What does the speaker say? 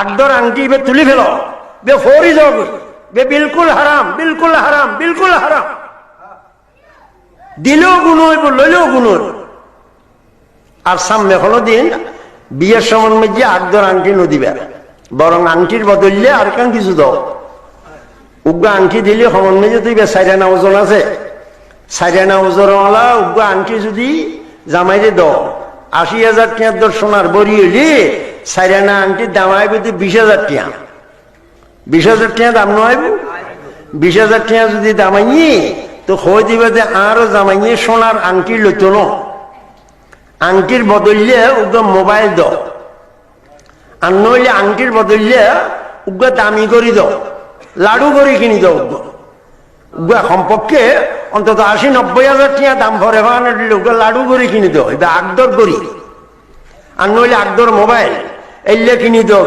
আগদর আংটি বে তুলি ফেল। বে ফৌরি যাও বে বিলকুল হারাম বিলকুল হারাম বিলকুল হারাম দিলেও গুণ হইব লইলেও গুণ হইব আর সামনে হলো দিন বিয়ের সময় মধ্যে আগদর আংটি নদিবে। বরং আংটির বদললে আর কান কিছু দাও। উগ্র আংটি দিলে সমন মেজে তুই সাইরানা ওজন আছে। সাইরানা ওজনওয়ালা উগ্র আংটি যদি জামাইরে দাও। আশি হাজার টিয়ার দর সোনার বড়ি হইলে সাইরানা আংটির দাম আইব তুই বিশ হাজার টিয়া। বিশ হাজার টিয়া দাম নয় বিশ হাজার টিয়া যদি দামাইনি তো হয়ে দিবে যে আরও জামাইনি সোনার আংটি লইতো ন আংটির বদললে উগ্র মোবাইল দ। আর নইলে আংটির বদললে উগ্র দামি করি দাও লাডু করে কিনি দাও উগ্র উগ্র সম্পর্কে অন্তত আশি নব্বই হাজার টিয়া দাম ভরে দিলে লাডু করে কিনি দাও এটা আগদর করি আর নইলে আগদর মোবাইল। এলে কিনি দাও